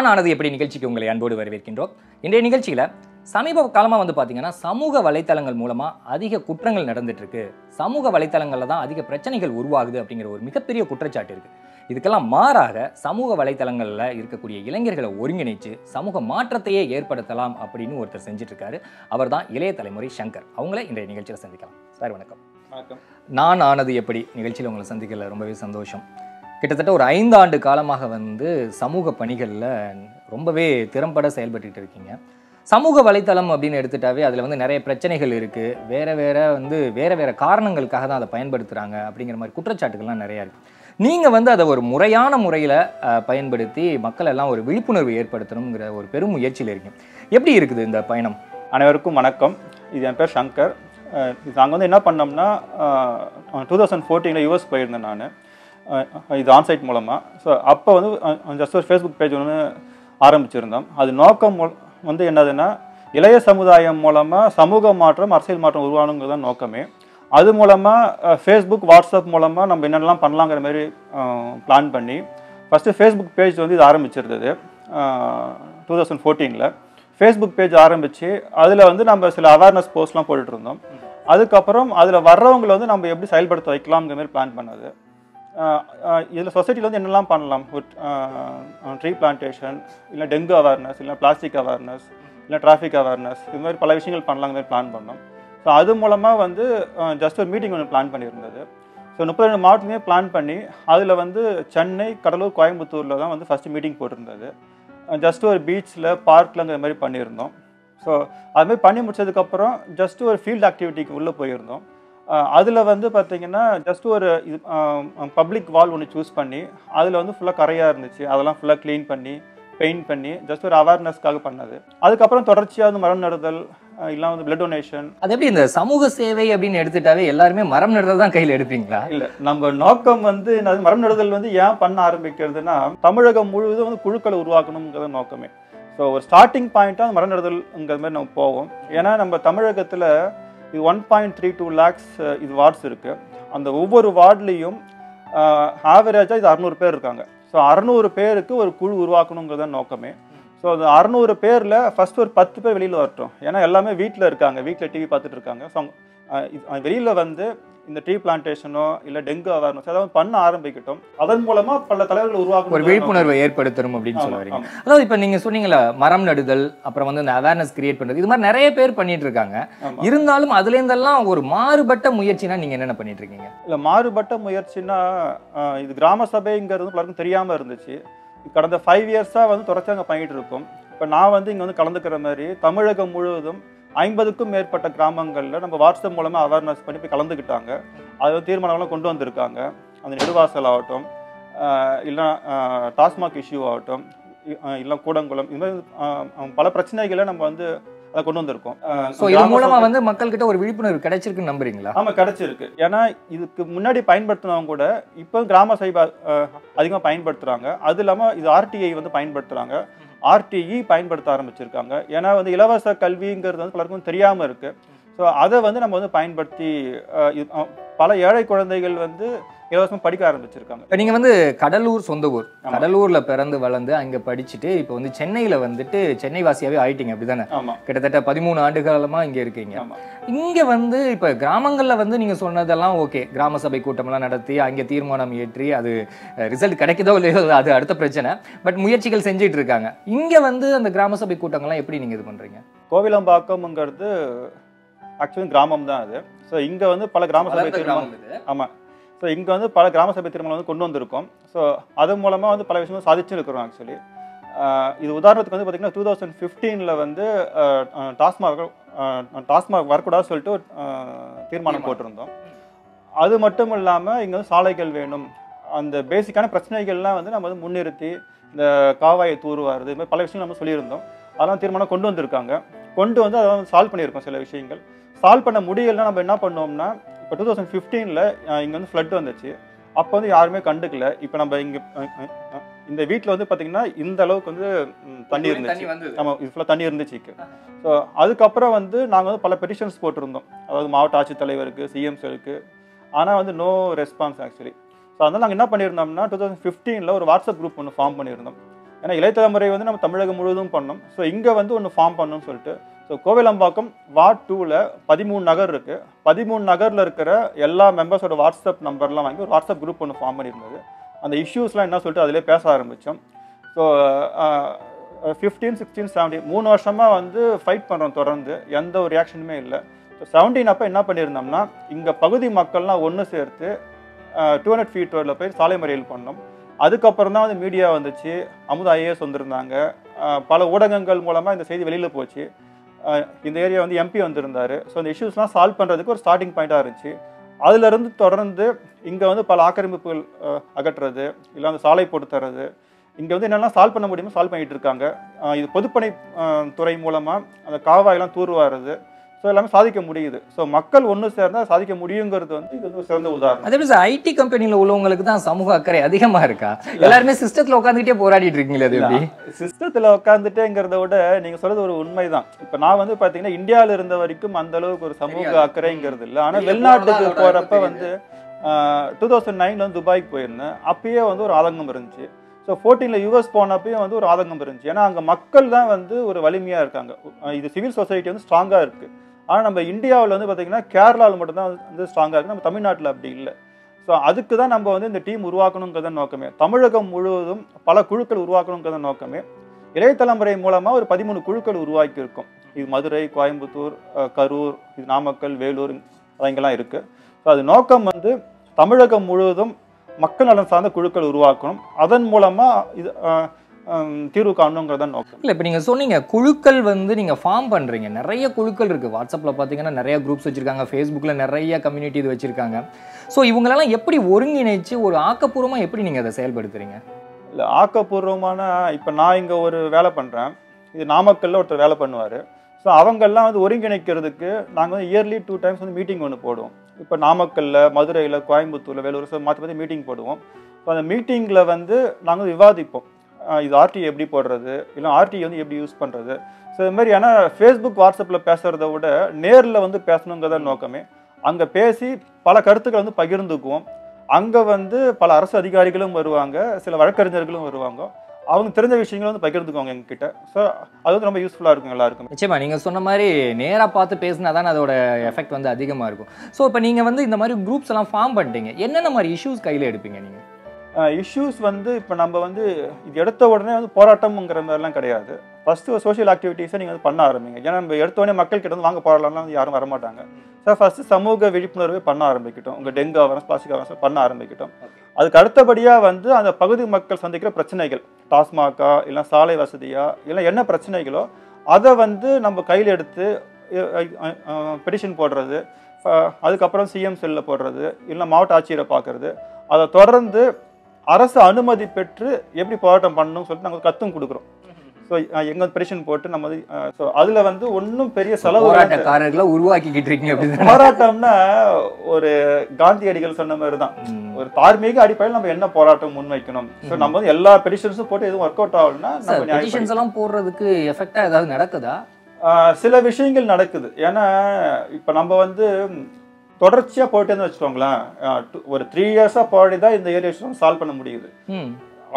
நான் ஆனது எப்படி நிகழ்ச்சிக்கு உங்களை அன்போடு வரவேற்கின்றோம்? இன்றைய நிகழ்ச்சியில் சமீப காலமாக வந்து பார்த்தீங்கன்னா சமூக வலைத்தளங்கள் மூலமாக அதிக குற்றங்கள் நடந்துட்டு இருக்கு சமூக வலைத்தளங்களில் தான் அதிக பிரச்சனைகள் உருவாகுது அப்படிங்கிற ஒரு மிகப்பெரிய குற்றச்சாட்டு இருக்கு. இதுக்கெல்லாம் மாறாக சமூக வலைத்தளங்களில் இருக்கக்கூடிய இளைஞர்களை ஒருங்கிணைச்சு சமூக மாற்றத்தையே ஏற்படுத்தலாம் அப்படின்னு ஒருத்தர் செஞ்சுட்டு இருக்காரு அவர் தான் இளைய தலைமுறை சங்கர். அவங்கள இன்றைய நிகழ்ச்சியில் சந்திக்கலாம். சார் வணக்கம். வணக்கம். நான் ஆனது எப்படி? நிகழ்ச்சியில் உங்களை சந்திக்கல. ரொம்பவே சந்தோஷம். கிட்டத்தட்ட ஒரு ஐந்து ஆண்டு காலமாக வந்து சமூக பணிகளில் ரொம்பவே திறம்பட செயல்பட்டுட்டு இருக்கீங்க. சமூக வலைத்தளம் அப்படின்னு எடுத்துட்டாவே அதில் வந்து நிறைய பிரச்சனைகள் இருக்குது வேறு வேறு வந்து வேறு வேறு காரணங்களுக்காக தான் அதை பயன்படுத்துகிறாங்க அப்படிங்கிற மாதிரி குற்றச்சாட்டுகள்லாம் நிறையா இருக்குது நீங்கள் வந்து அதை ஒரு முறையான முறையில் பயன்படுத்தி மக்கள் எல்லாம் ஒரு விழிப்புணர்வு ஏற்படுத்தணுங்கிற ஒரு பெரும் முயற்சியில் இருக்கீங்க. எப்படி இருக்குது இந்த பயணம்? அனைவருக்கும் வணக்கம். இது என் பேர் சங்கர். இது நாங்கள் வந்து என்ன பண்ணோம்னா டூ தௌசண்ட் ஃபோர்டீனில் யூஎஸ் போயிருந்தேன் நான். இது ஆன்சைட் மூலமாக ஸோ அப்போ வந்து ஜஸ்ட் ஒரு ஃபேஸ்புக் பேஜ் ஒன்று ஆரம்பிச்சிருந்தோம். அது நோக்கம் வந்து என்னதுன்னா இளைய சமுதாயம் மூலமாக சமூக மாற்றம் அரசியல் மாற்றம் உருவானுங்கிறது தான் நோக்கமே. அது மூலமாக ஃபேஸ்புக் வாட்ஸ்அப் மூலமாக நம்ம என்னென்னலாம் பண்ணலாங்கிற மாதிரி பிளான் பண்ணி ஃபஸ்ட்டு ஃபேஸ்புக் பேஜ் வந்து இது ஆரம்பிச்சிருந்தது. டூ தௌசண்ட் ஃபோர்டீனில் ஃபேஸ்புக் பேஜ் ஆரம்பித்து அதில் வந்து நம்ம சில அவேர்னஸ் போஸ்ட்லாம் போட்டுட்டு இருந்தோம். அதுக்கப்புறம் அதில் வர்றவங்களை வந்து நம்ம எப்படி செயல்படுத்த வைக்கலாம்ங்கிற மாதிரி பிளான் பண்ணது. இதில் சொசைட்டியில் வந்து என்னெல்லாம் பண்ணலாம்? ட்ரீ பிளான்டேஷன் இல்லை டெங்கு அவேர்னஸ் இல்லை பிளாஸ்டிக் அவேர்னஸ் இல்லை டிராஃபிக் அவேர்னஸ் இது மாதிரி பல விஷயங்கள் பண்ணலாங்கிற மாதிரி பிளான் பண்ணோம். ஸோ அது மூலமாக வந்து ஜஸ்ட் ஒரு மீட்டிங் ஒன்று பிளான் பண்ணியிருந்தது. ஸோ முப்பத்தி ரெண்டு மாவட்டத்துலேயே பிளான் பண்ணி அதில் வந்து சென்னை கடலூர் கோயம்புத்தூரில் தான் வந்து ஃபஸ்ட்டு மீட்டிங் போட்டிருந்தது. ஜஸ்ட் ஒரு பீச்சில் பார்க்லங்கிற மாதிரி பண்ணியிருந்தோம். ஸோ அதுமாதிரி பண்ணி முடிச்சதுக்கப்புறம் ஜஸ்ட் ஒரு ஃபீல்ட் ஆக்டிவிட்டிக்கு உள்ளே போயிருந்தோம். அதில் வந்து பார்த்தீங்கன்னா ஜஸ்ட் ஒரு இது பப்ளிக் வால் ஒன்று சூஸ் பண்ணி அதில் வந்து ஃபுல்லாக கரையாக இருந்துச்சு. அதெல்லாம் ஃபுல்லாக க்ளீன் பண்ணி பெயிண்ட் பண்ணி ஜஸ்ட் ஒரு அவேர்னஸ்க்காக பண்ணது. அதுக்கப்புறம் தொடர்ச்சியாக வந்து மரம் நடுதல் இல்லை வந்து பிளட் டொனேஷன் அது எப்படி இந்த சமூக சேவை அப்படின்னு எடுத்துட்டாவே எல்லாருமே மரம் நடுறது தான் கையில் எடுப்பீங்களா? இல்ல நம்ம நோக்கம் வந்து மரம் நடுதல் வந்து ஏன் பண்ண ஆரம்பிக்கிறதுனா தமிழகம் முழுவதும் வந்து குழுக்களை உருவாக்கணுங்கிறது நோக்கமே. ஸோ ஒரு ஸ்டார்டிங் பாயிண்ட்டாக மரம் நடுதல்ங்கிற மாதிரி நம்ம போவோம். ஏன்னா நம்ம தமிழகத்தில் இது one point three two lakhs இது வார்ட்ஸ் இருக்குது அந்த ஒவ்வொரு வார்ட்லேயும் ஆவரேஜாக இது அறநூறு பேர் இருக்காங்க. ஸோ அறநூறு பேருக்கு ஒரு குழு உருவாக்கணுங்கிறது நோக்கமே. ஸோ அந்த அறநூறு பேரில் ஃபஸ்ட் ஒரு பத்து பேர் வெளியில் வரட்டும். ஏன்னா எல்லாமே வீட்டில் இருக்காங்க. வீட்டில் டிவி பார்த்துட்டு இருக்காங்க. ஸோ வெளியில் வந்து இந்த ட்ரீ பிளான்டேஷனோ இல்லை டெங்கு அவேர்னஸ் ஏதாவது பண்ண ஆரம்பிக்கட்டும். அதன் மூலமா பல தலைவர்கள் உருவாக்கணும் ஒரு விழிப்புணர்வை ஏற்படுத்தணும் அப்படின்னு சொல்ல ஆமா, வரீங்க. ஆமா. அதாவது இப்ப நீங்க சொன்னீங்கல்ல மரம் நடுதல் அப்புறம் வந்து இந்த அவேர்னஸ் கிரியேட் பண்றது இது மாதிரி நிறைய பேர் பண்ணிட்டு இருக்காங்க. இருந்தாலும் அதுல இருந்தெல்லாம் ஒரு மாறுபட்ட முயற்சினா நீங்க என்னென்ன பண்ணிட்டு இருக்கீங்க? இல்ல மாறுபட்ட முயற்சினா இது கிராம சபைங்கிறது பலருக்கும் தெரியாம இருந்துச்சு. கடந்த ஃபைவ் இயர்ஸா வந்து தொடர்ச்சி அங்கே பண்ணிட்டு இருக்கோம். இப்போ நான் வந்து இங்க வந்து கலந்துக்கிற மாதிரி தமிழகம் முழுவதும் ஐம்பதுக்கும் மேற்பட்ட கிராமங்கள்ல நம்ம வாட்ஸ்அப் மூலமா அவேர்னஸ் பண்ணி போய் கலந்துக்கிட்டாங்க. அது வந்து தீர்மானங்கள்லாம் கொண்டு வந்திருக்காங்க. அந்த நெடுவாசல் ஆகட்டும் இல்லை டாஸ்மாக் இஷ்யூ ஆகட்டும் இல்லை கூடங்குளம் இது மாதிரி பல பிரச்சனைகளை நம்ம வந்து அதை கொண்டு வந்திருக்கோம். சோ இது மூலமா வந்து மக்கள் கிட்ட ஒரு விழிப்புணர்வு கிடைச்சிருக்குன்னு நம்புறீங்களா? ஆமா கிடைச்சிருக்கு. ஏன்னா இதுக்கு முன்னாடி பயன்படுத்தினவங்க கூட இப்போ கிராம சபை அதிகமாக பயன்படுத்துறாங்க. அது இல்லாமல் இது ஆர்டிஐ வந்து பயன்படுத்துறாங்க. ஆர்டிஇ பயன்படுத்த ஆரம்பிச்சிருக்காங்க. ஏன்னா வந்து இலவச கல்விங்கிறது வந்து பலருக்கும் தெரியாமல் இருக்குது ஸோ அதை வந்து நம்ம வந்து பயன்படுத்தி பல ஏழை குழந்தைகள் வந்து இலவசமாக படிக்க ஆரம்பிச்சிருக்காங்க. இப்ப நீங்க வந்து கடலூர் சொந்த ஊர். கடலூர்ல பிறந்து வளர்ந்து அங்க படிச்சுட்டு இப்போ வந்து சென்னையில வந்துட்டு சென்னை வாசியாவே ஆயிட்டீங்க அப்படிதானே? ஆமா. கிட்டத்தட்ட பதிமூணு ஆண்டு காலமா இங்க இருக்கீங்க. இங்க வந்து இப்ப கிராமங்கள்ல வந்து நீங்க சொன்னதெல்லாம் ஓகே. கிராம சபை கூட்டம்லாம் நடத்தி அங்க தீர்மானம் ஏற்றி அது ரிசல்ட் கிடைக்குதோ இல்லையோ அது அடுத்த பிரச்சனை. பட் முயற்சிகள் செஞ்சுட்டு இருக்காங்க. இங்க வந்து அந்த கிராம சபை கூட்டங்கள்லாம் எப்படி நீங்க இது பண்றீங்க? கோவிலம்பாக்கம்ங்கிறது ஆக்சுவலி கிராமம் தான் அது. ஸோ இங்க வந்து பல கிராம சபை ஆமாம் ஸோ இங்கே வந்து பல கிராம சபை திருமணம் வந்து கொண்டு வந்திருக்கோம். ஸோ அது மூலமாக வந்து பல விஷயங்கள் சாதிச்சு இருக்கிறோம் ஆக்சுவலி இது உதாரணத்துக்கு வந்து பார்த்தீங்கன்னா டூ தௌசண்ட் ஃபிஃப்டீனில் வந்து டாஸ்மாக் டாஸ்மாக் வரக்கூடாது சொல்லிட்டு தீர்மானம் போட்டிருந்தோம். அது மட்டும் இல்லாமல் இங்கே வந்து சாலைகள் வேணும். அந்த பேசிக்கான பிரச்சனைகள்லாம் வந்து நம்ம வந்து முன்னிறுத்தி இந்த காவாயை தூர்வாருது இது மாதிரி பல விஷயங்கள் நம்ம சொல்லியிருந்தோம். அதெல்லாம் தீர்மானம் கொண்டு வந்திருக்காங்க. கொண்டு வந்து அதை வந்து சால்வ் பண்ணியிருக்கோம் சில விஷயங்கள். சால்வ் பண்ண முடியலைன்னா நம்ம என்ன பண்ணோம்னா இப்போ டூ தௌசண்ட் ஃபிஃப்டீனில் இங்கே வந்து ஃப்ளட் வந்துச்சு. அப்போ வந்து யாருமே கண்டுக்கல. இப்போ நம்ம இங்கே இந்த வீட்டில் வந்து பார்த்தீங்கன்னா இந்த அளவுக்கு வந்து தண்ணி இருந்துச்சு. இது ஃபுல்லாக தண்ணி இருந்துச்சு ஸோ அதுக்கப்புறம் வந்து நாங்கள் வந்து பல பெட்டிஷன்ஸ் போட்டிருந்தோம். அதாவது மாவட்ட ஆட்சித்தலைவருக்கு சிஎம்ஸ்களுக்கு ஆனால் வந்து நோ ரெஸ்பான்ஸ் ஆக்சுவலி ஸோ அதனால் நாங்கள் என்ன பண்ணியிருந்தோம்னா டூ தௌசண்ட் ஃபிஃப்டீனில் ஒரு வாட்ஸ்அப் குரூப் ஒன்று ஃபார்ம் பண்ணியிருந்தோம். ஏன்னா இளையத்தலைமுறை வந்து நம்ம தமிழகம் முழுவதும் பண்ணோம். ஸோ இங்கே வந்து ஒன்று ஃபார்ம் பண்ணணும்னு சொல்லிட்டு ஸோ கோவிலம்பாக்கம் வார்ட் டூவில் பதிமூணு நகர் இருக்குது பதிமூணு நகரில் இருக்கிற எல்லா மெம்பர்ஸோட வாட்ஸ்அப் நம்பர்லாம் வாங்கி ஒரு வாட்ஸ்அப் குரூப் ஒன்று ஃபார்ம் பண்ணியிருந்தது. அந்த இஷ்யூஸ்லாம் என்ன சொல்லிட்டு அதிலே பேச ஆரம்பித்தோம் ஸோ ஃபிஃப்டீன் சிக்ஸ்டீன் செவன்டீன் மூணு வருஷமாக வந்து ஃபைட் பண்ணுறோம் தொடர்ந்து. எந்த ஒரு ரியாக்ஷனுமே இல்லை. ஸோ செவன்டீன் அப்போ என்ன பண்ணியிருந்தோம்னா இங்கே பகுதி மக்கள்லாம் ஒன்று சேர்த்து டூ ஹண்ட்ரட் ஃபீட் ரோடில் போய் சாலை மறியல் பண்ணோம். அதுக்கப்புறம் தான் வந்து மீடியா வந்துச்சு. அமுதா ஐஏஎஸ் வந்திருந்தாங்க. பல ஊடகங்கள் மூலமாக இந்த செய்தி வெளியில் போச்சு. இந்த ஏரியா வந்து எம்பி வந்திருந்தாரு. ஸோ அந்த இஷ்யூஸ்லாம் சால்வ் பண்ணுறதுக்கு ஒரு ஸ்டார்டிங் பாயிண்ட்டாக இருந்துச்சு. அதுலேருந்து தொடர்ந்து இங்கே வந்து பல ஆக்கிரமிப்புகள் அகற்றுறது இல்லை அந்த சாலை போட்டு தர்றது. இங்கே வந்து என்னெல்லாம் சால்வ் பண்ண முடியுமோ சால்வ் பண்ணிகிட்டு இருக்காங்க. இது பொதுப்பணி துறை மூலமாக அந்த காவாயெல்லாம் தூர்வாருது ஸோ எல்லாமே சாதிக்க முடியுது. ஸோ மக்கள் ஒன்று சேர்ந்தா சாதிக்க முடியுங்கிறது வந்து இது வந்து சிறந்த உதாரணம். அதே மாதிரி ஐடி கம்பெனில உள்ளவங்களுக்கு தான் சமூக அக்கறை அதிகமா இருக்கா? எல்லாருமே சிஸ்டத்துல உட்காந்துக்கிட்டே போராடிட்டு இருக்கீங்களே அது எப்படி? சிஸ்டத்தில் உட்காந்துட்டேங்கிறத விட நீங்கள் சொல்றது ஒரு உண்மைதான். இப்போ நான் வந்து பார்த்தீங்கன்னா இந்தியாவில் இருந்த வரைக்கும் அந்த அளவுக்கு ஒரு சமூக. அக்கறைங்கிறது இல்லை. ஆனால் வெளிநாட்டுக்கு போகிறப்ப. வந்து டூ தௌசண்ட் நைனில் வந்து துபாய்க்கு போயிருந்தேன். அப்பயே வந்து ஒரு ஆதங்கம் இருந்துச்சு. ஸோ ஃபோர்டீனில் யூஎஸ் போனப்பயும் வந்து ஒரு ஆதங்கம் இருந்துச்சு. ஏன்னா அங்கே மக்கள் தான் வந்து ஒரு வலிமையாக இருக்காங்க. இது சிவில் சொசைட்டி வந்து ஸ்ட்ராங்காக இருக்குது ஆனால் நம்ம இந்தியாவில் வந்து பார்த்திங்கன்னா கேரளாவில் மட்டும்தான் வந்து ஸ்ட்ராங்காக இருக்குது நம்ம தமிழ்நாட்டில் அப்படி இல்லை. ஸோ அதுக்கு தான் நம்ம வந்து இந்த டீம் உருவாக்கணுங்கிறத நோக்கமே. தமிழகம் முழுவதும் பல குழுக்கள் உருவாக்கணுங்கிறத நோக்கமே. இளைய தலைமுறை மூலமாக ஒரு பதிமூணு குழுக்கள் உருவாக்கியிருக்கும். இது மதுரை கோயம்புத்தூர் கரூர் இது நாமக்கல் வேலூர் அதெல்லாம் இருக்குது ஸோ அது நோக்கம் வந்து தமிழகம் முழுவதும் மக்கள் நலன் சார்ந்த குழுக்கள் உருவாக்கணும். அதன் மூலமாக இது தீர்வு காணணுங்கிறத நோக்கம் இல்ல இப்போ நீங்க சொன்னீங்க குழுக்கள் வந்து நீங்க ஃபார்ம் பண்றீங்க. நிறைய குழுக்கள் இருக்கு. வாட்ஸ்அப்ல பாத்தீங்கன்னா நிறைய குரூப்ஸ் வச்சிருக்காங்க. ஃபேஸ்புக்ல நிறைய கம்யூனிட்டி இது வச்சிருக்காங்க. ஸோ இவங்களெல்லாம் எப்படி ஒருங்கிணைச்சு ஒரு ஆக்கப்பூர்வமா எப்படி நீங்க அதை செயல்படுத்துறீங்க? இல்லை ஆக்கப்பூர்வமான இப்போ நான் இங்கே ஒரு வேலை பண்ணுறேன் இது நாமக்கல்ல ஒருத்தர் வேலை பண்ணுவார். ஸோ அவங்கெல்லாம் வந்து ஒருங்கிணைக்கிறதுக்கு நாங்கள் வந்து இயர்லி டூ டைம்ஸ் வந்து மீட்டிங் ஒன்று போடுவோம். இப்போ நாமக்கல்ல மதுரையில் கோயம்புத்தூர்ல வேலூர் மாற்றி மாற்றி மீட்டிங் போடுவோம். ஸோ அந்த மீட்டிங்கில் வந்து நாங்கள் விவாதிப்போம். இது ஆர்டி எப்படி போடுறது? இல்லை ஆர்டி வந்து எப்படி யூஸ் பண்ணுறது ஸோ இது மாதிரி ஆனால் ஃபேஸ்புக் வாட்ஸ்அப்பில் பேசுகிறத விட நேரில் வந்து பேசணுங்கிறத நோக்கமே. அங்கே பேசி பல கருத்துக்களை வந்து பகிர்ந்துக்குவோம். அங்கே வந்து பல அரசு அதிகாரிகளும் வருவாங்க சில வழக்கறிஞர்களும் வருவாங்க. அவங்க தெரிஞ்ச விஷயங்களை வந்து பகிர்ந்துக்குவாங்க எங்ககிட்ட. ஸோ அது வந்து ரொம்ப யூஸ்ஃபுல்லாக இருக்கும் எல்லாருக்கும். நிச்சயமா நீங்கள் சொன்ன மாதிரி நேராக பார்த்து பேசினா தான் அதோட எஃபெக்ட் வந்து அதிகமாக இருக்கும். ஸோ இப்போ நீங்கள் வந்து இந்த மாதிரி குரூப்ஸ் எல்லாம் ஃபார்ம் பண்ணிட்டீங்க. என்னென்ன மாதிரி இஷ்யூஸ் கையில் எடுப்பீங்க நீங்கள் இஷ்யூஸ் வந்து இப்போ நம்ம வந்து இது எடுத்த உடனே வந்து போராட்டம்ங்கிற மாதிரிலாம் கிடையாது. ஃபர்ஸ்ட் ஒரு சோஷியல் ஆக்டிவிட்டீஸை நீங்கள் வந்து பண்ண ஆரம்பிங்க. ஏன்னா நம்ம எடுத்த உடனே மக்கள் கிட்ட வந்து வாங்க போராடலாம்லாம் வந்து யாரும் வரமாட்டாங்க. ஸோ ஃபர்ஸ்ட் சமூக விழிப்புணர்வை பண்ண ஆரம்பிக்கிட்டோம். உங்கள் டெங்கு அவரஸ் பிளாஸ்டிக் அவரஸ் பண்ண ஆரம்பிக்கிட்டோம். அதுக்கு அடுத்தபடியாக வந்து அந்த பகுதி மக்கள் சந்திக்கிற பிரச்சனைகள் டாஸ்மாகா இல்லை சாலை வசதியா இல்லை என்ன பிரச்சனைகளோ அதை வந்து நம்ம கையில் எடுத்து பெட்டிஷன் போடுறது அதுக்கப்புறம் சிஎம் செல்லில் போடுறது இல்லை மாவட்ட ஆட்சியரை பார்க்கறது அதை தொடர்ந்து அரசு அனுமதி பெற்று எப்படி போராட்டம் பண்ணணும்னு சொல்லிட்டு நாங்கள் கத்தும் கொடுக்குறோம். ஸோ எங்க பெட்டிஷன் போட்டு நம்ம ஸோ அதில் வந்து ஒன்றும் பெரிய செலவு. போராட்டக்காரர்களை உருவாக்கிக்கிட்டு இருக்கீங்க போராட்டம்னா ஒரு காந்தியடிகள் சொன்ன மாதிரி தான் ஒரு தார்மீக அடிப்படையில் நம்ம என்ன போராட்டம் முன்வைக்கணும்? ஸோ நம்ம வந்து எல்லா பெடிஷன்ஸும் போட்டு எதுவும் ஒர்க் அவுட் நியாயப்படி- பெட்டிஷன்ஸ் எல்லாம் போடுறதுக்கு எஃபெக்டா ஏதாவது நடக்குதா? சில விஷயங்கள் நடக்குது. ஏன்னா இப்போ நம்ம வந்து தொடர்ச்சியாக போயிட்டேன்னு வச்சுக்கோங்களேன். ஒரு த்ரீ இயர்ஸாக போராடி தான் இந்த ஏரியா சால்வ் பண்ண முடியுது.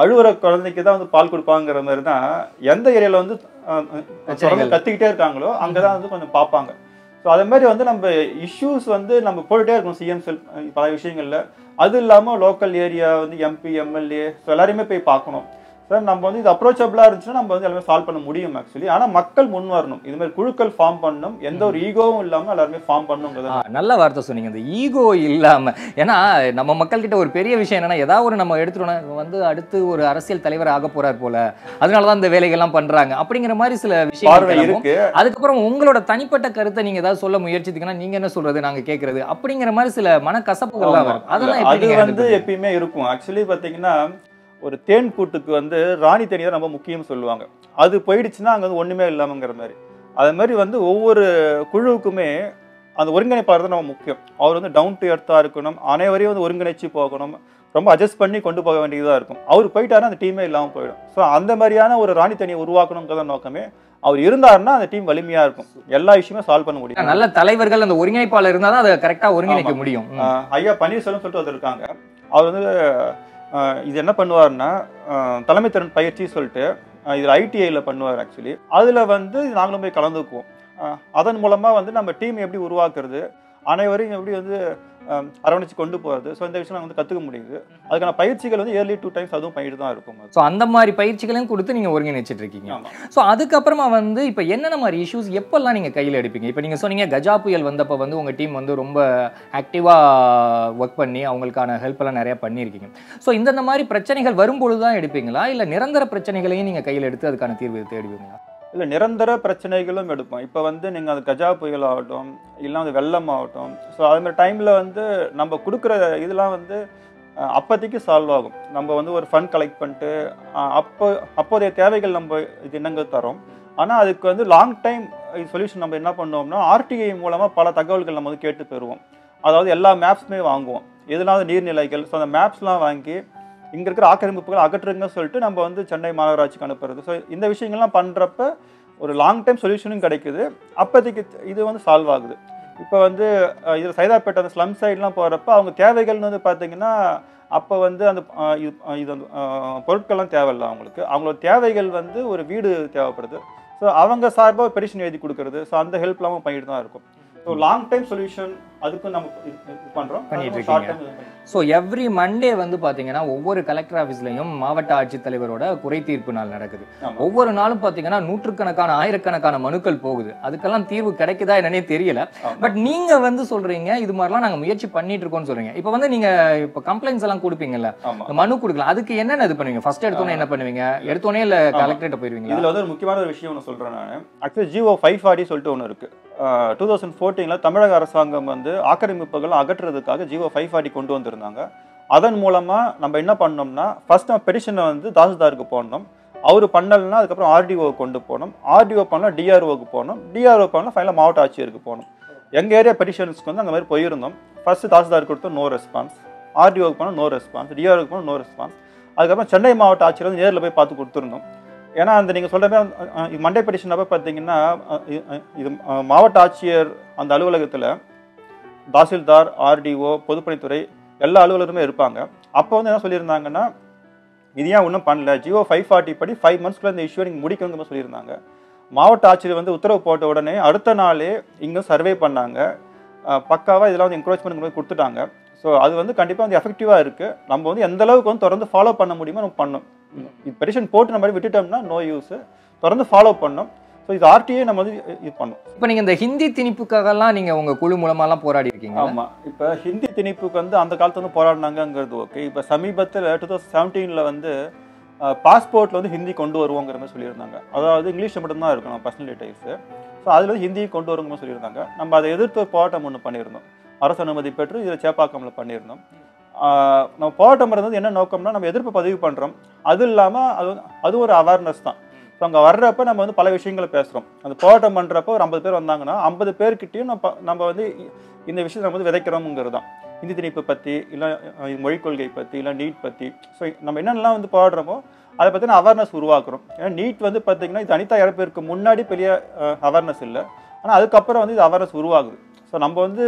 அழுவுற குழந்தைக்கு தான் வந்து பால் கொடுப்பாங்கிற மாதிரி தான் எந்த ஏரியாவில் வந்து கத்திக்கிட்டே இருக்காங்களோ அங்கே தான் வந்து கொஞ்சம் பார்ப்பாங்க. ஸோ அதே மாதிரி வந்து நம்ம இஷ்யூஸ் வந்து நம்ம போயிட்டே இருக்கணும் சிஎம் செல் பல விஷயங்கள்ல. அது இல்லாமல் லோக்கல் ஏரியா வந்து எம்பி எம்எல்ஏ ஸோ எல்லாரையுமே போய் பார்க்கணும். சார் நம்ம வந்து இது அப்ரோச்சபிளாக இருந்துச்சுன்னா நம்ம வந்து எல்லாமே சால்வ் பண்ண முடியும் ஆக்சுவலி ஆனால் மக்கள் முன் வரணும். இது மாதிரி குழுக்கள் ஃபார்ம் பண்ணணும். எந்த ஒரு ஈகோவும் இல்லாமல் எல்லாருமே ஃபார்ம் பண்ணணுங்கிறது நல்ல வார்த்தை சொன்னீங்க. இந்த ஈகோ இல்லாம. ஏன்னா நம்ம மக்கள்கிட்ட ஒரு பெரிய விஷயம் என்னன்னா ஏதாவது ஒரு நம்ம எடுத்துட்டோம்னா வந்து அடுத்து ஒரு அரசியல் தலைவர் ஆக போறார் போல. அதனாலதான் இந்த வேலைகள்லாம் பண்றாங்க. அப்படிங்கிற மாதிரி சில விஷயம் இருக்கு. அதுக்கப்புறம் உங்களோட தனிப்பட்ட கருத்தை நீங்க ஏதாவது சொல்ல முயற்சித்தீங்கன்னா நீங்க என்ன சொல்றது நாங்க கேட்கறது அப்படிங்கிற மாதிரி சில மனக்கசப்புகள்லாம் வரும். அதெல்லாம் அது வந்து? எப்பயுமே இருக்கும். ஆக்சுவலி பார்த்தீங்கன்னா ஒரு தேன் கூட்டுக்கு வந்து ராணி தேனி தான் ரொம்ப முக்கியம்னு சொல்லுவாங்க. அது போயிடுச்சுன்னா அங்கே வந்து ஒன்றுமே இல்லாமங்கிற மாதிரி. அது மாதிரி வந்து ஒவ்வொரு குழுவுக்குமே அந்த ஒருங்கிணைப்பாளர் தான் ரொம்ப முக்கியம். அவர் வந்து டவுன் டு எர்த்தாக இருக்கணும் அனைவரையும் வந்து ஒருங்கிணைச்சு போகணும் ரொம்ப அட்ஜஸ்ட் பண்ணி கொண்டு போக வேண்டியதாக இருக்கும். அவர் போயிட்டாருன்னா அந்த டீமே இல்லாமல் போயிடும். ஸோ அந்த மாதிரியான ஒரு ராணி தனியை உருவாக்கணுங்கிறத நோக்கமே அவர் இருந்தாருன்னா அந்த டீம் வலிமையாக இருக்கும். எல்லா விஷயமே சால்வ் பண்ண முடியும். நல்ல தலைவர்கள் அந்த ஒருங்கிணைப்பாளர் இருந்தாதான் அதை கரெக்டா ஒருங்கிணைக்க முடியும். ஐயா பன்னீர்செல்வம் சொல்லிட்டு ஒருத்தர் இருக்காங்க. அவர் வந்து இது என்ன பண்ணுவார்னா தலைமை திறன் பயிற்சி சொல்லிட்டு இதில் இது ஐடிஐயில் பண்ணுவார் ஆக்சுவலி அதில் வந்து நாங்களும் போய் கலந்துக்குவோம். அதன் மூலமாக வந்து நம்ம டீம் எப்படி உருவாக்குறது அனைவரையும் எப்படி வந்து அரவணைச்சு கொண்டு போகிறது ஸோ இந்த விஷயம் வந்து கற்றுக்க முடியுது. அதுக்கான பயிற்சிகள் வந்து இயர்லி டூ டைம்ஸ் அதுவும் பண்ணிட்டு தான் இருக்கும். ஸோ அந்த மாதிரி பயிற்சிகளையும் கொடுத்து நீங்கள் ஒருங்கிணைச்சிட்டு இருக்கீங்க. ஸோ அதுக்கப்புறமா வந்து இப்போ என்னென்ன மாதிரி இஷ்யூஸ் எப்பெல்லாம் நீங்கள் கையில் எடுப்பீங்க? இப்போ நீங்கள் சொன்னீங்க கஜா புயல் வந்தப்போ வந்து உங்கள் டீம் வந்து ரொம்ப ஆக்டிவாக ஒர்க் பண்ணி அவங்களுக்கான ஹெல்ப் எல்லாம் நிறையா பண்ணியிருக்கீங்க. ஸோ இந்தந்த மாதிரி பிரச்சனைகள் வரும்பொழுது தான் எடுப்பீங்களா? இல்லை நிரந்தர பிரச்சனைகளையும் நீங்கள் கையில் எடுத்து அதுக்கான தீர்வு தேடுவீங்களா? இல்லை நிரந்தர பிரச்சனைகளும் எடுப்போம். இப்போ வந்து நீங்கள் அது கஜா புயல் ஆகட்டும் இல்லை அது வெள்ளம் ஆகட்டும் ஸோ அது மாதிரி டைமில் வந்து நம்ம கொடுக்குற இதெல்லாம் வந்து அப்போதைக்கு சால்வ் ஆகும். நம்ம வந்து ஒரு ஃபண்ட் கலெக்ட் பண்ணிட்டு அப்போ அப்போதைய தேவைகள் நம்ம இது என்னங்க தரோம் ஆனால் அதுக்கு வந்து லாங் டைம் சொல்யூஷன் நம்ம என்ன பண்ணுவோம்னா ஆர்டிஐ மூலமாக பல தகவல்கள் நம்ம வந்து கேட்டு பெறுவோம். அதாவது எல்லா மேப்ஸுமே வாங்குவோம். எதுனாவது நீர்நிலைகள் ஸோ அந்த மேப்ஸ்லாம் வாங்கி இங்கே இருக்கிற ஆக்கிரமிப்புகள் அகற்றுங்கன்னு சொல்லிட்டு நம்ம வந்து சென்னை மாநகராட்சிக்கு அனுப்புறது. ஸோ இந்த விஷயங்கள்லாம் பண்ணுறப்ப ஒரு லாங் டைம் சொல்யூஷனும் கிடைக்குது. அப்போதைக்கு இது வந்து சால்வ் ஆகுது. இப்போ வந்து அஹ், இது சைதாப்பேட்டை அந்த ஸ்லம் சைட்லாம் போகிறப்ப அவங்க தேவைகள்னு வந்து பார்த்தீங்கன்னா அப்போ வந்து அந்த இது இது வந்து, அஹ், பொருட்கள்லாம் தேவையில்ல அவங்களுக்கு. அவங்களோட தேவைகள் வந்து ஒரு வீடு தேவைப்படுது. ஸோ அவங்க சார்பாக பெடிஷன் எழுதி கொடுக்கறது. ஸோ அந்த ஹெல்ப்லாம் பண்ணிட்டு தான் இருக்கும். ஸோ லாங் டைம் சொல்யூஷன் அதுக்கும் நம்ம இது- பண்றோம். பண்ணிட்டு ஸோ எவ்ரி மண்டே வந்து பார்த்தீங்கன்னா ஒவ்வொரு கலெக்டர் ஆஃபீஸ்லையும் மாவட்ட ஆட்சித்தலைவரோட குறை தீர்ப்பு நாள் நடக்குது. ஒவ்வொரு நாளும் பார்த்தீங்கன்னா நூற்றுக்கணக்கான ஆயிரக்கணக்கான மனுக்கள் போகுது. அதுக்கெல்லாம் தீர்வு கிடைக்குதா என்னன்னே தெரியல. பட் நீங்க வந்து சொல்றீங்க இது மாதிரிலாம் நாங்க முயற்சி பண்ணிட்டு இருக்கோம்னு சொல்றீங்க. இப்போ வந்து நீங்க இப்போ கம்ப்ளைண்ட்ஸ் எல்லாம் கொடுப்பீங்கல்ல மனு கொடுக்கலாம் அதுக்கு என்னென்ன இது பண்ணுவீங்க? ஃபர்ஸ்ட் எடுத்தோன்னே என்ன பண்ணுவீங்க? எடுத்தோடனே இல்ல கலெக்டரேட் போயிருவீங்களா? இதுல வந்து ஒரு முக்கியமான ஒரு விஷயம் ஒன்று சொல்றேன் நான். ஆக்சுவலி ஜிஓ ஃபைவ் ஃபார்ட்டி சொல்லிட்டு ஒன்று இருக்கு. டூ தௌசண்ட் ஃபோர்டீனில் தமிழக அரசாங்கம் வந்து ஆக்கிரமிப்புகளை அகற்றுறதுக்காக ஜிஓ ஃபைவ் ஃபார்ட்டி கொண்டு வந்திருந்தாங்க. அதன் மூலமாக நம்ம என்ன பண்ணோம்னா ஃபஸ்ட் நம்ம பெடிஷனை வந்து தாசில்தாருக்கு போடணும். அவர் பண்ணலைன்னா அதுக்கப்புறம் ஆர்டிஓ கொண்டு போகணும். ஆர்டிஓ பண்ணால் டிஆர்ஓக்கு போகணும். டிஆர்ஓ பண்ணால் ஃபைனலாக மாவட்ட ஆட்சியருக்கு போகணும். எங்கள் ஏரியா பெடிஷன்ஸ்க்கு வந்து அந்த மாதிரி போயிருந்தோம். ஃபஸ்ட்டு தாசில்தார் கொடுத்தோம் நோ ரெஸ்பான்ஸ் ஆர்டிஓவுக்கு போனால் நோ ரெஸ்பான்ஸ் டிஆர்ஓக்கு போனால் நோ ரெஸ்பான்ஸ் அதுக்கப்புறம் சென்னை மாவட்ட ஆட்சியர் வந்து நேரில் போய் பார்த்து கொடுத்துருந்தோம். ஏன்னா அந்த நீங்கள் சொல்கிற மண்டே பெடிஷன் அப்போ பார்த்தீங்கன்னா இது- மாவட்ட ஆட்சியர் அந்த அலுவலகத்தில் தாசில்தார் ஆர்டிஓ பொதுப்பணித்துறை எல்லா அலுவலருமே இருப்பாங்க. அப்போ வந்து என்ன சொல்லியிருந்தாங்கன்னா இது ஏன் ஒன்றும் பண்ணல? ஜியோ ஃபைவ் ஃபார்ட்டி படி ஃபைவ் மந்த்ஸ்க்குள்ள இந்த இஷ்யூ நீங்கள் முடிக்கணுங்கிற சொல்லியிருந்தாங்க. மாவட்ட ஆட்சியர் வந்து உத்தரவு போட்ட உடனே அடுத்த நாளே இங்கே சர்வே பண்ணாங்க. பக்காவாக இதெல்லாம் வந்து என்க்ரோச்மெண்ட் கொடுத்துட்டாங்க. ஸோ அது வந்து கண்டிப்பாக வந்து எஃபெக்டிவாக இருக்குது நம்ம வந்து எந்த அளவுக்கு வந்து தொடர்ந்து ஃபாலோ பண்ண முடியுமோ நம்ம பண்ணோம் இது பெடிஷன் போட்டு நம்ம விட்டுட்டோம்னா நோ யூஸ் தொடர்ந்து ஃபாலோ பண்ணோம் ஸோ இது ஆர்டிஏ நம்ம வந்து இது பண்ணணும். இப்போ நீங்க இந்த ஹிந்தி திணிப்புக்காகலாம் நீங்க உங்க குழு மூலமாலாம் போராடி இருக்கீங்க ஆமா. இப்போ ஹிந்தி திணிப்புக்கு வந்து அந்த காலத்துல வந்து போராடினாங்கங்கிறது ஓகே இப்போ சமீபத்தில் டூ தௌசண்ட் செவன்டீனில் வந்து பாஸ்போர்ட்டில் வந்து ஹிந்தி கொண்டு வருவோங்கிற மாதிரி சொல்லியிருந்தாங்க. அதாவது இங்கிலீஷில் மட்டும்தான் இருக்கணும் பர்சனல் டீடைல்ஸு ஸோ அதில் வந்து ஹிந்தியை கொண்டு வருங்கிற மாதிரி சொல்லியிருந்தாங்க. நம்ம அதை எதிர்த்து போராட்டம் ஒன்று பண்ணியிருந்தோம். அரசு அனுமதி பெற்று இதில் சேப்பாக்கமில் பண்ணியிருந்தோம். நம்ம போராட்டம் இருந்தது என்ன நோக்கம்னா நம்ம எதிர்ப்பு பதிவு பண்ணுறோம் அது இல்லாமல் அது அது ஒரு அவேர்னஸ் தான். ஸோ அங்கே வர்றப்ப நம்ம வந்து பல விஷயங்களை பேசுகிறோம் அந்த போராட்டம் பண்ணுறப்ப ஒரு ஐம்பது பேர் வந்தாங்கன்னா ஐம்பது பேர்கிட்டயும் நம்ம நம்ம வந்து இந்த விஷயத்தை நம்ம வந்து விதைக்கிறோம்ங்கிறது தான். இந்தி திணிப்பு பற்றி இல்லை மொழிக் கொள்கை பற்றி இல்லை நீட் பற்றி ஸோ நம்ம என்னென்னலாம் வந்து போடுறோமோ அதை பற்றின அவேர்னஸ் உருவாக்குறோம். ஏன்னா நீட் வந்து பார்த்தீங்கன்னா இது அனிதா இறப்பிற்கு முன்னாடி பெரிய அவேர்னஸ் இல்லை. ஆனால் அதுக்கப்புறம் வந்து இது அவேர்னஸ் உருவாகுது. ஸோ நம்ம வந்து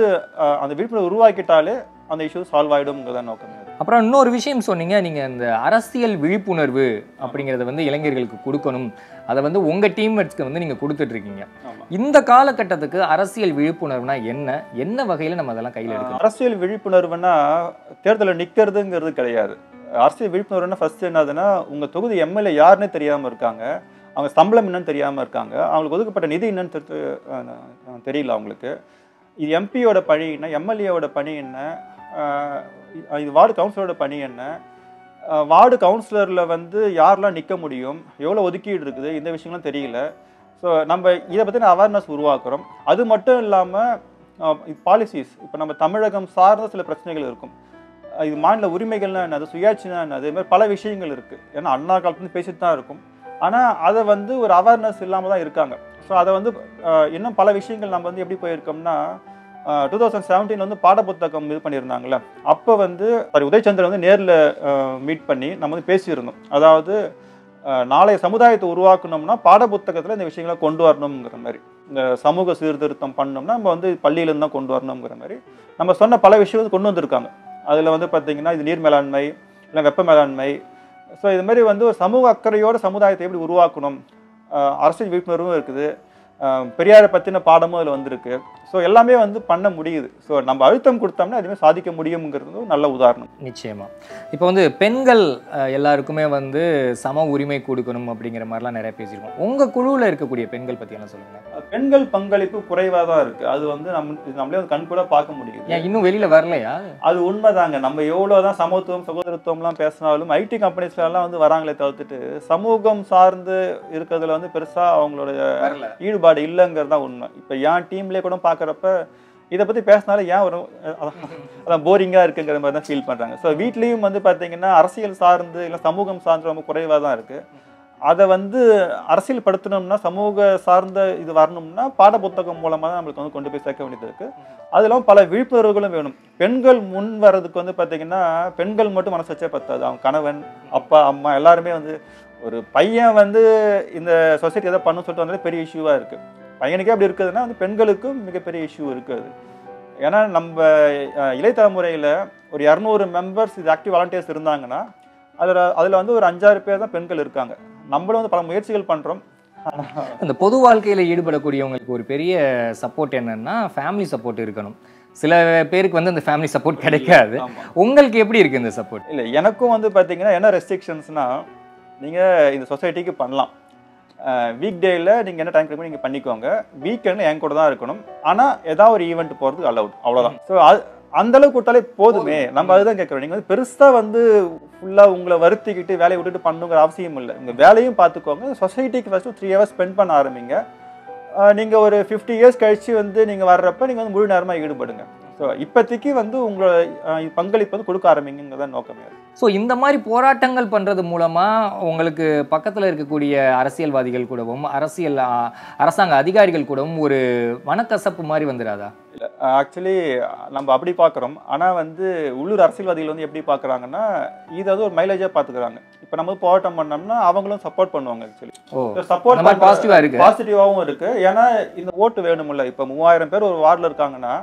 அந்த விழிப்புணர்வு உருவாக்கிட்டாலே அந்த இஷ்யூ சால்வ் ஆகிடும்ங்கிறத நோக்கம். அப்புறம் இன்னொரு விஷயம் சொன்னீங்க நீங்க இந்த அரசியல் விழிப்புணர்வு அப்படிங்கறத வந்து இளைஞர்களுக்கு கொடுக்கணும். அதை வந்து உங்க டீம்மேட்ஸ்க்கு வந்து நீங்க கொடுத்துட்டு இருக்கீங்க ஆமா. இந்த காலகட்டத்துக்கு அரசியல் விழிப்புணர்வுனா என்ன? என்ன வகையில நம்ம அதெல்லாம் கையில் எடுக்கணும்? அரசியல் விழிப்புணர்வுனா தேர்தலில் நிற்கிறதுங்கிறது கிடையாது. அரசியல் விழிப்புணர்வுனா ஃபர்ஸ்ட் என்னதுன்னா உங்க தொகுதி எம்எல்ஏ யாருன்னே தெரியாம இருக்காங்க. அவங்க சம்பளம் என்னன்னு தெரியாம இருக்காங்க. அவங்களுக்கு ஒதுக்கப்பட்ட நிதி என்னன்னு தெரியல அவங்களுக்கு. இது எம்பியோட பணி என்ன? எம்எல்ஏவோட பணி என்ன? இது வார்டு கவுன்சிலரோட பணி என்ன? வார்டு கவுன்சிலரில் வந்து யாரெல்லாம் நிற்க முடியும்? எவ்வளோ ஒதுக்கீடு இருக்குது? இந்த விஷயம்லாம் தெரியல. ஸோ நம்ம இதை பற்றின அவேர்னஸ் உருவாக்குறோம். அது மட்டும் இல்லாமல் பாலிசிஸ் இப்போ நம்ம தமிழகம் சார்ந்த சில பிரச்சனைகள் இருக்கும். இது மாநில உரிமைகள்னா என்னது சுயாட்சினா என்னது மாதிரி பல விஷயங்கள் இருக்குது ஏன்னா அண்ணா காலத்துலேருந்து பேசிட்டு தான் இருக்கும். ஆனால் அதை வந்து ஒரு அவேர்னஸ் இல்லாமல் தான் இருக்காங்க. ஸோ அதை வந்து இன்னும் பல விஷயங்கள் நம்ம வந்து எப்படி போயிருக்கோம்னா டூ தௌசண்ட் செவன்டீன் வந்து பாடப்புத்தகம் இது பண்ணியிருந்தாங்களே அப்போ வந்து சாரி உதயச்சந்திரன் வந்து நேரில் மீட் பண்ணி நம்ம வந்து பேசியிருந்தோம். அதாவது நாளைய சமுதாயத்தை உருவாக்கணும்னா பாடப்புத்தகத்தில் இந்த விஷயங்களை கொண்டு வரணுங்கிற மாதிரி. இந்த சமூக சீர்திருத்தம் பண்ணோம்னா நம்ம வந்து பள்ளியிலேருந்து தான் கொண்டு வரணுங்கிற மாதிரி. நம்ம சொன்ன பல விஷயம் வந்து கொண்டு வந்திருக்காங்க. அதில் வந்து பார்த்தீங்கன்னா இது நீர் மேலாண்மை இல்லை வெப்ப மேலாண்மை. ஸோ இது மாதிரி வந்து ஒரு சமூக அக்கறையோட சமுதாயத்தை எப்படி உருவாக்கணும்? அரசியல் விழிப்புணர்வும் இருக்குது. பெரியாரை பற்றின பாடமும் அதில் வந்திருக்கு. ஸோ எல்லாமே வந்து பண்ண முடியுது. ஸோ நம்ம அழுத்தம் கொடுத்தோம்னா எதுவுமே சாதிக்க முடியுங்கிறது நல்ல உதாரணம். நிச்சயமா. இப்போ வந்து பெண்கள் எல்லாருக்குமே வந்து சம உரிமை கொடுக்கணும் அப்படிங்கிற மாதிரிலாம் நிறைய பேசியிருக்கோம். உங்க குழுவில் இருக்கக்கூடிய பெண்கள் பத்தி என்ன சொல்லுங்க? பெண்கள் பங்களிப்பு குறைவாக தான் இருக்குது அது வந்து நம்ம நம்மளே வந்து கண் கூட பார்க்க முடியுது. ஏன் இன்னும் வெளியில வரலையா? அது உண்மைதாங்க. நம்ம எவ்வளோதான் சமத்துவம் சகோதரத்துவம்லாம் பேசினாலும் ஐடி கம்பெனிஸ்லாம் வந்து வராங்களே தவிர்த்துட்டு சமூகம் சார்ந்து இருக்கிறதுல வந்து பெருசாக அவங்களுடைய வரல. ஈடுபாடு இல்லைங்கிறது தான் உண்மை. இப்போ என் டீம்லேயே கூட பார்க்குறப்ப இதை பற்றி பேசினாலே ஏன் ஒரு அதான் போரிங்காக இருக்குங்கிற மாதிரி தான் ஃபீல் பண்ணுறாங்க ஸோ வீட்லேயும் வந்து பார்த்தீங்கன்னா அரசியல் சார்ந்து இல்லை சமூகம் சார்ந்து ரொம்ப குறைவாக தான் இருக்குது அதை வந்து அரசியல் படுத்தணும்னா சமூக சார்ந்த இது வரணும்னா பாட புத்தகம் மூலமாக தான் நம்மளுக்கு வந்து கொண்டு போய் சேர்க்க வேண்டியது இருக்குது அது இல்லாமல் பல விழிப்புணர்வுகளும் வேணும். பெண்கள் முன் வர்றதுக்கு வந்து பார்த்தீங்கன்னா பெண்கள் மட்டும் மனசு வச்சே பத்தாது. அவங்க கணவன் அப்பா அம்மா எல்லாருமே வந்து ஒரு பையன் வந்து இந்த சொசைட்டி எதை பண்ணணும்னு சொல்லிட்டு வந்தாலே பெரிய இஷ்யூவாக இருக்குது பையனுக்கே அப்படி இருக்குதுன்னா வந்து பெண்களுக்கும் மிகப்பெரிய இஷ்யூ இருக்குது. ஏன்னா நம்ம இளைய தலைமுறையில் ஒரு இரநூறு மெம்பர்ஸ் இது ஆக்டிவ் வாலண்டியர்ஸ் இருந்தாங்கன்னா அதில் அதில் வந்து ஒரு அஞ்சாறு பேர் தான் பெண்கள் இருக்காங்க. நம்மளும் வந்து பல முயற்சிகள் பண்ணுறோம் இந்த பொது வாழ்க்கையில ஈடுபடக்கூடியவங்களுக்கு ஒரு பெரிய சப்போர்ட் என்னன்னா ஃபேமிலி சப்போர்ட் இருக்கணும். சில பேருக்கு வந்து அந்த ஃபேமிலி சப்போர்ட் கிடைக்காது. உங்களுக்கு எப்படி இருக்கு இந்த சப்போர்ட் இல்லை எனக்கும் வந்து பார்த்தீங்கன்னா என்ன ரெஸ்ட்ரிக்ஷன்ஸ்னா நீங்கள் இந்த சொசைட்டிக்கு பண்ணலாம். வீக் டேயில் நீங்கள் என்ன டைம் கிடைக்கும் நீங்கள் பண்ணிக்கோங்க. வீக்கெண்டில் என் கூட தான் இருக்கணும். ஆனால் ஏதாவது ஒரு ஈவெண்ட் போகிறதுக்கு அலவுட் அவ்வளோதான் ஸோ அது அந்த அளவுக்கு கொடுத்தாலே போதுமே. நம்ம அதுதான் கேட்குறோம். நீங்கள் வந்து பெருசாக வந்து ஃபுல்லாக உங்களை வருத்திக்கிட்டு வேலையை விட்டுட்டு பண்ணுங்கிற அவசியம் இல்லை. உங்கள் வேலையும் பார்த்துக்கோங்க. சொசைட்டிக்கு ஃபஸ்ட்டு த்ரீ ஹவர்ஸ் ஸ்பெண்ட் பண்ண ஆரம்பிங்க. நீங்கள் ஒரு ஃபிஃப்டி இயர்ஸ் கழிச்சு வந்து நீங்கள் வர்றப்ப நீங்கள் வந்து முழு நேரமாக ஈடுபடுங்க. ஸோ இப்போதைக்கு வந்து உங்களோட அஹ், பங்களிப்பு வந்து கொடுக்க ஆரம்பிங்கிறத நோக்கமே ஸோ இந்த மாதிரி போராட்டங்கள் பண்றது மூலமா உங்களுக்கு பக்கத்துல இருக்கக்கூடிய அரசியல்வாதிகள் கூடவும் அரசியல் அரசாங்க அதிகாரிகள் கூடவும் ஒரு மனக்கசப்பு மாதிரி வந்துடாதா ஆக்சுவலி நம்ம அப்படி பார்க்குறோம் ஆனால் வந்து உள்ளூர் அரசியல்வாதிகள் வந்து எப்படி பார்க்குறாங்கன்னா இது வந்து ஒரு மைலேஜாக பார்த்துக்கிறாங்க இப்போ நம்ம போராட்டம் பண்ணோம்னா அவங்களும் சப்போர்ட் பண்ணுவாங்க ஆக்சுவலி சப்போர்ட் அந்த மாதிரி பாசிட்டிவா இருக்கு. பாசிட்டிவாகவும் இருக்கு. ஏன்னா இந்த ஓட்டு வேணும்ல இப்போ மூவாயிரம் பேர் ஒரு வார்டில் இருக்காங்கன்னா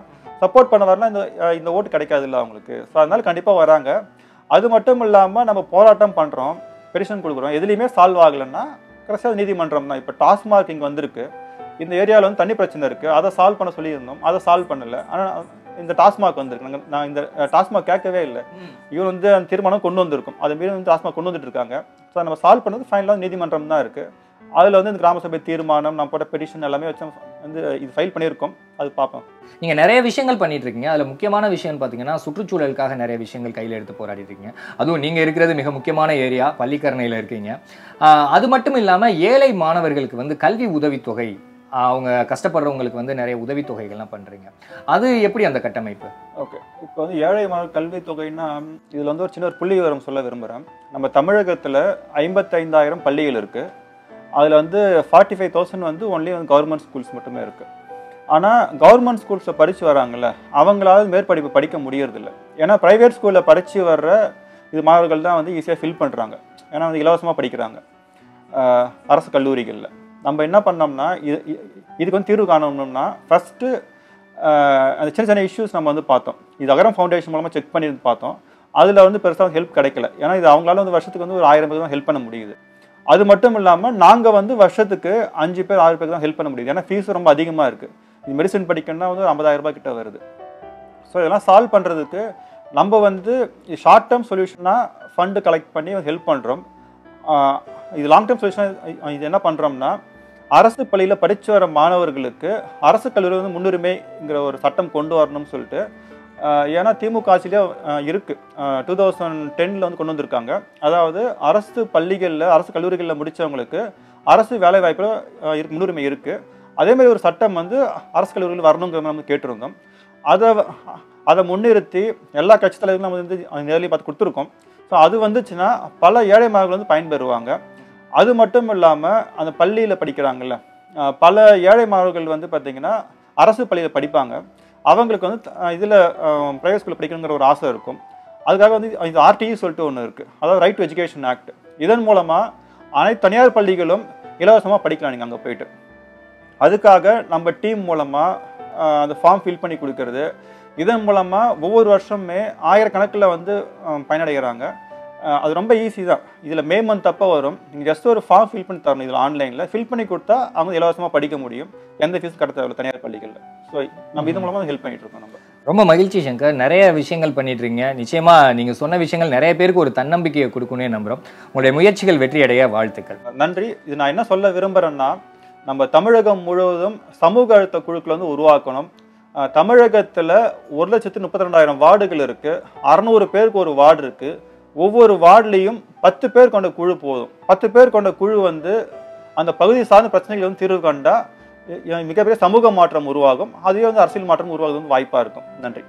சப்போர்ட் பண்ண வரலாம் இந்த இந்த ஓட்டு கிடைக்காது இல்லை அவங்களுக்கு. ஸோ அதனால கண்டிப்பாக வராங்க. அது மட்டும் இல்லாமல் நம்ம போராட்டம் பண்ணுறோம் பெடிஷன் கொடுக்குறோம். எதுலேயுமே சால்வ் ஆகலைன்னா கடைசியாக நீதிமன்றம் தான். இப்போ டாஸ்மார்க் இங்கே வந்திருக்கு. இந்த ஏரியாவில் வந்து தண்ணி பிரச்சனை இருக்குது அதை சால்வ் பண்ண சொல்லியிருந்தோம். அதை சால்வ் பண்ணல. ஆனால் இந்த டாஸ்மாக் வந்திருக்கு. நாங்கள் நான் இந்த டாஸ்மாக் கேட்கவே இல்லை. இவர் வந்து அந்த தீர்மானம் கொண்டு வந்திருக்கும். அது மீறி வந்து டாஸ்மாக் கொண்டு வந்துட்டு இருக்காங்க. ஸோ நம்ம சால்வ் பண்ணது ஃபைனலாக நீதிமன்றம் தான் இருக்குது அதில் வந்து இந்த கிராம சபை தீர்மானம் நம்ம போட்ட பெடிஷன் எல்லாமே வச்சு வந்து இது ஃபைல் பண்ணியிருக்கோம். அது பார்ப்போம். நீங்க நிறைய விஷயங்கள் பண்ணிட்டு இருக்கீங்க. அதுல முக்கியமான விஷயம் பாத்தீங்கன்னா சுற்றுச்சூழலுக்காக நிறைய விஷயங்கள் கையில எடுத்து போராடிட்டு இருக்கீங்க. அதுவும் நீங்க இருக்கிறது மிக முக்கியமான ஏரியா பள்ளிக்கரணையில இருக்கீங்க. அது மட்டும் இல்லாம ஏழை மாணவர்களுக்கு வந்து கல்வி உதவித்தொகை அவங்க கஷ்டப்படுறவங்களுக்கு வந்து நிறைய உதவித்தொகைகள்லாம் பண்றீங்க. அது எப்படி அந்த கட்டமைப்பு? ஓகே. இப்போ வந்து ஏழை மாணவர் கல்வித் தொகைன்னா இதில் வந்து ஒரு சின்ன ஒரு புள்ளி விவரம் சொல்ல விரும்புகிறேன் நம்ம தமிழகத்தில் ஐம்பத்தைந்தாயிரம் பள்ளிகள் இருக்குது அதில் வந்து ஃபார்ட்டி ஃபைவ் தௌசண்ட் வந்து ஒன்லி வந்து கவர்மெண்ட் ஸ்கூல்ஸ் மட்டுமே இருக்குது ஆனால் கவர்மெண்ட் ஸ்கூல்ஸில் படித்து வராங்கல்ல அவங்களால மேற்படிப்பு படிக்க முடியறதில்ல. ஏன்னா ப்ரைவேட் ஸ்கூலில் படித்து வர்ற இது மாணவர்கள் தான் வந்து ஈஸியாக ஃபில் பண்ணுறாங்க ஏன்னா வந்து இலவசமாக படிக்கிறாங்க. அரசு கல்லூரிகளில். நம்ம என்ன பண்ணோம்னா இது இதுக்கு வந்து தீர்வு காணணும்னா ஃபஸ்ட்டு அந்த சின்ன சின்ன இஷ்யூஸ் நம்ம வந்து பார்த்தோம். இது அகரம் ஃபவுண்டேஷன் மூலமாக செக் பண்ணி பார்த்தோம். அதில் வந்து பெருசாக ஹெல்ப் கிடைக்கல. ஏன்னா இது அவங்களால வந்து வருஷத்துக்கு வந்து ஒரு ஆயிரம் பேர் தான் ஹெல்ப் பண்ண முடியுது. அது மட்டும் இல்லாமல் நாங்கள் வந்து வருஷத்துக்கு அஞ்சு பேர் ஆறு பேருக்கு தான் ஹெல்ப் பண்ண முடியுது. ஏன்னா ஃபீஸ் ரொம்ப அதிகமாக இருக்குது இது மெடிசன் படிக்கணும்னா வந்து ஒரு 50000 ரூபாய் கிட்ட வருது. ஸோ இதெல்லாம் சால்வ் பண்ணுறதுக்கு நம்ம வந்து ஷார்ட் டேர்ம் சொல்யூஷனாக ஃபண்டு கலெக்ட் பண்ணி ஹெல்ப் பண்ணுறோம் இது லாங் டேர்ம் சொல்யூஷன் இது என்ன பண்ணுறோம்னா அரசு பள்ளியில் படித்து வர மாணவர்களுக்கு அரசு கல்லூரி வந்து முன்னுரிமைங்கிற ஒரு சட்டம் கொண்டு வரணும்னு சொல்லிட்டு ஏன்னா திமுக ஆட்சியிலே இருக்குது டூ தௌசண்ட் டென்னில் வந்து கொண்டு வந்திருக்காங்க. அதாவது அரசு பள்ளிகளில் அரசு கல்லூரிகளில் முடித்தவங்களுக்கு அரசு வேலை வாய்ப்பில் முன்னுரிமை இருக்குது அதே மாதிரி ஒரு சட்டம் வந்து அரசு கல்லூரியில் வரணுங்கிற நம்ம கேட்டிருந்தோம். அதை அதை முன்னிறுத்தி எல்லா கட்சி தலைவர்களும் நம்ம வந்து நேரில் பார்த்து கொடுத்துருக்கோம். ஸோ அது வந்துச்சுன்னா பல ஏழை மாணவர்கள் வந்து பயன்பெறுவாங்க. அது மட்டும் இல்லாமல் அந்த பள்ளியில் படிக்கிறாங்கல்ல பல ஏழை மாணவர்கள் வந்து பார்த்திங்கன்னா அரசு பள்ளியில் படிப்பாங்க. அவங்களுக்கு வந்து இதில் ப்ரைவேட் ஸ்கூலில் படிக்கணுங்கிற ஒரு ஆசை இருக்கும். அதுக்காக வந்து இது ஆர்டிஇ சொல்லிட்டு ஒன்று இருக்குது அதாவது ரைட் டு எஜுகேஷன் ஆக்ட் இதன் மூலமாக அனைத்து தனியார் பள்ளிகளும் இலவசமாக படிக்கலாம் நீங்கள் அங்கே போயிட்டு. அதுக்காக நம்ம டீம் மூலமாக அந்த ஃபார்ம் ஃபில் பண்ணி கொடுக்கறது. இதன் மூலமாக ஒவ்வொரு வருஷமே ஆயிரக்கணக்கில் வந்து பயனடைகிறாங்க. அது ரொம்ப ஈஸி தான். இதில் மே மந்த் அப்போ வரும். நீங்கள் ஜஸ்ட் ஒரு ஃபார்ம் ஃபில் பண்ணி தரணும் இதில் ஆன்லைனில் ஃபில் பண்ணி கொடுத்தா அவங்க இலவசமாக படிக்க முடியும். எந்த ஃபீஸ் கட்ட தேவையில்ல தனியார் பள்ளிகளில். ஸோ நம்ம இது மூலமாக ஹெல்ப் பண்ணிட்டு இருக்கோம் நம்ம. ரொம்ப மகிழ்ச்சி சங்கர். நிறைய விஷயங்கள் பண்ணிட்டு இருக்கீங்க நிச்சயமா நீங்க சொன்ன விஷயங்கள் நிறைய பேருக்கு ஒரு தன்னம்பிக்கையை கொடுக்கணும்னு நம்புறோம். உங்களுடைய முயற்சிகள் வெற்றியடைய வாழ்த்துக்கள். நன்றி. இது நான் என்ன சொல்ல விரும்புகிறேன்னா நம்ம தமிழகம் முழுவதும் சமூக அழுத்த குழுக்களை வந்து உருவாக்கணும். தமிழகத்துல ஒரு லட்சத்து முப்பத்தி ரெண்டாயிரம் வார்டுகள் இருக்கு. அறநூறு பேருக்கு ஒரு வார்டு இருக்கு. ஒவ்வொரு வார்டுலேயும் பத்து பேர் கொண்ட குழு போதும். பத்து பேர் கொண்ட குழு வந்து அந்த பகுதி சார்ந்த பிரச்சனைகள் வந்து தீர்வு கண்டா மிகப்பெரிய சமூக மாற்றம் உருவாகும். அதுவே வந்து அரசியல் மாற்றம் உருவாகுது வாய்ப்பாக இருக்கும். நன்றி.